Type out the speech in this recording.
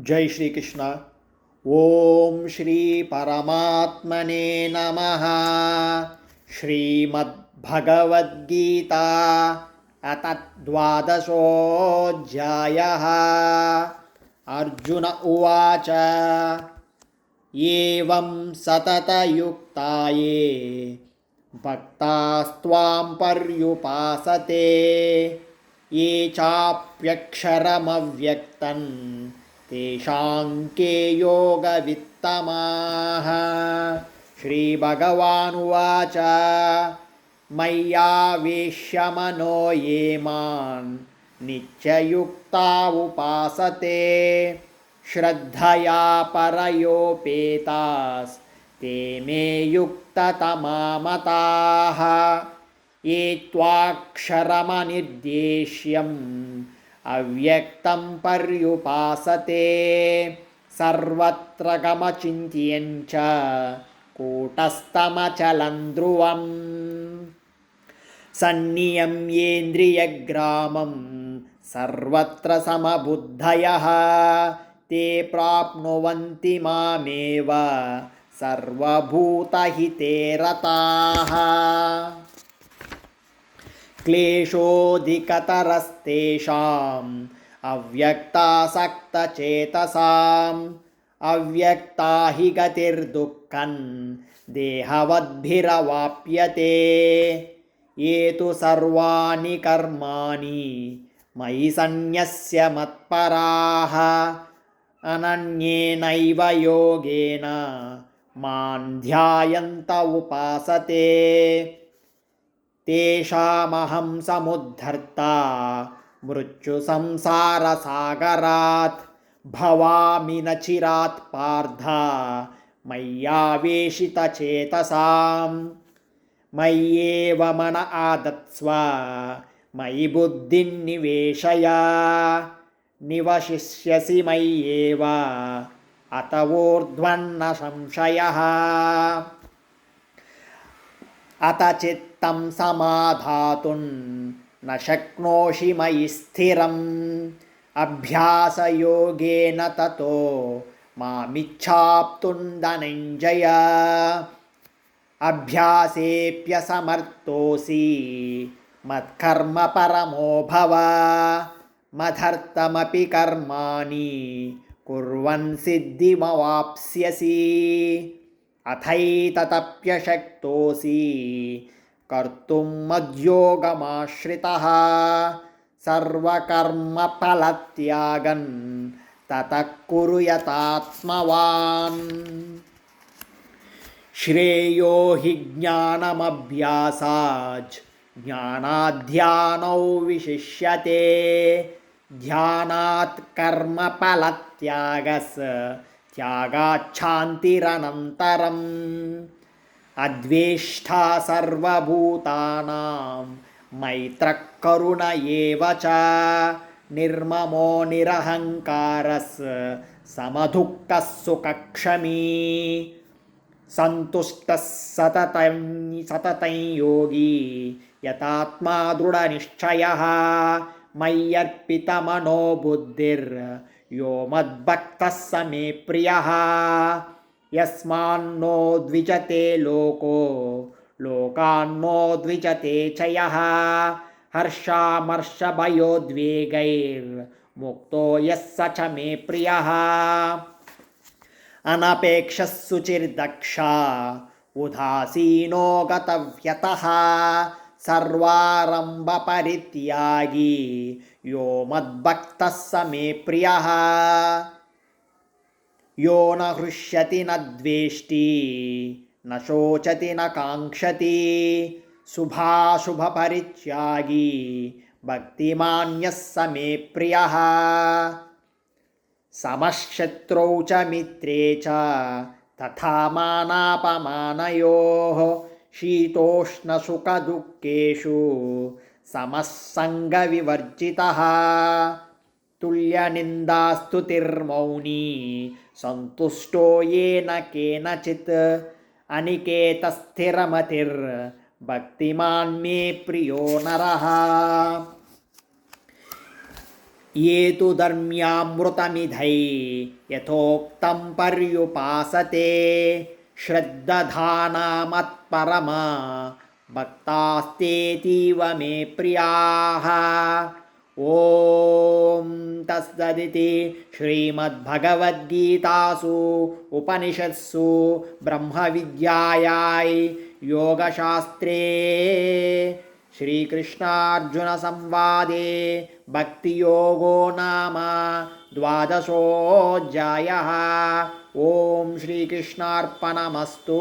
जय श्रीकृष्ण। ॐ श्रीपरमात्मने नमः। श्रीमद्भगवद्गीता अथ द्वादशोऽध्यायः। अर्जुन उवाच एवं सततयुक्ता ये भक्तास्त्वां पर्युपासते ये चाप्यक्षरमव्यक्तन् तेषां के योगवित्तमाः श्रीभगवानुवाच मय्यावेश्यमनो ये मान् नित्ययुक्ता उपासते श्रद्धया परयोपेतास्ते मे युक्ततमामताः। ये त्वाक्षरमनिर्देश्यम् अव्यक्तं पर्युपासते। सर्वत्र गमचिन्त्यञ्च कूटस्थमचलं ध्रुवम्। सन्नियम्येन्द्रियग्रामं सर्वत्र समबुद्धयः। ते प्राप्नुवन्ति मामेव सर्वभूतहिते रताः क्लेशोऽधिकतरस्तेषाम्। अव्यक्तासक्तचेतसाम्। अव्यक्ता हि गतिर्दुःखन्। देहवद्भिरवाप्यते। ये तु सर्वाणि कर्माणि। मयि सन्न्यस्य मत्पराः। अनन्येनैव योगेन। मां ध्यायन्त उपासते तेषामहं समुद्धर्ता। मृत्युसंसारसागरात् भवामि न चिरात् पार्थ मय्यावेशितचेतसां मय्येव मन आदत्स्व। मयि बुद्धिन्निवेशय निवशिष्यसि मय्येव। अत ऊर्ध्वन्न संशयः अत चित्तं समाधातुं न शक्नोषि मयि स्थिरम्। अभ्यासयोगेन ततो मामिच्छाप्तुं धनञ्जय अभ्यासेऽप्यसमर्थोऽसि मत्कर्म परमो भव। मदर्थमपि कर्माणि कुर्वन् सिद्धिमवाप्स्यसि अथैततप्यशक्तोऽसि। कर्तुं मद्योगमाश्रितः सर्वकर्मफलत्यागन् ततः कुरु यतात्मवान् श्रेयो हि ज्ञानमभ्यासाज् ज्ञानाध्यानौ विशिष्यते। ध्यानात् कर्मफलत्यागस् त्यागाच्छान्तिरनन्तरम् अद्वेष्टा सर्वभूतानां मैत्रः करुण एव च निर्ममो निरहङ्कारस् समदुःखः सुखक्षमी सन्तुष्टः सततं सततं योगी यतात्मा दृढनिश्चयः मय्यर्पितमनो बुद्धिर् यो मद्भक्तः स मे प्रियः। यस्मान्नो द्विजते लोको लोकान्नो द्विजते च यः हर्षामर्षभयोद्वेगैर्मुक्तो यः स च मे प्रियः। अनपेक्षः सुचिर्दक्षा उदासीनो गतव्यतः सर्वारम्भपरित्यागी। यो मद्भक्तः स मे प्रियः। यो न हृष्यति न द्वेष्टि न शोचति न काङ्क्षति। शुभाशुभपरित्यागी। भक्तिमान्यः स मे प्रियः। समशत्रौ च मित्रे च तथा मानापमानयोः शीतोष्णसुखदुःखेषु समस्सङ्गविवर्जितः तुल्यनिन्दास्तुतिर्मौनी सन्तुष्टो येन केनचित् अनिकेतस्थिरमतिर्भक्तिमान् मे प्रियो नरः। ये तु धर्म्यामृतमिधै यथोक्तं पर्युपासते श्रद्दधानामत्परमा भक्तास्तेतीव मे प्रियाः। ॐ तत्सदिति श्रीमद्भगवद्गीतासु उपनिषत्सु ब्रह्मविद्यायाय योगशास्त्रे श्रीकृष्णार्जुनसंवादे भक्तियोगो नाम द्वादशोऽध्यायः। ॐ श्रीकृष्णार्पणमस्तु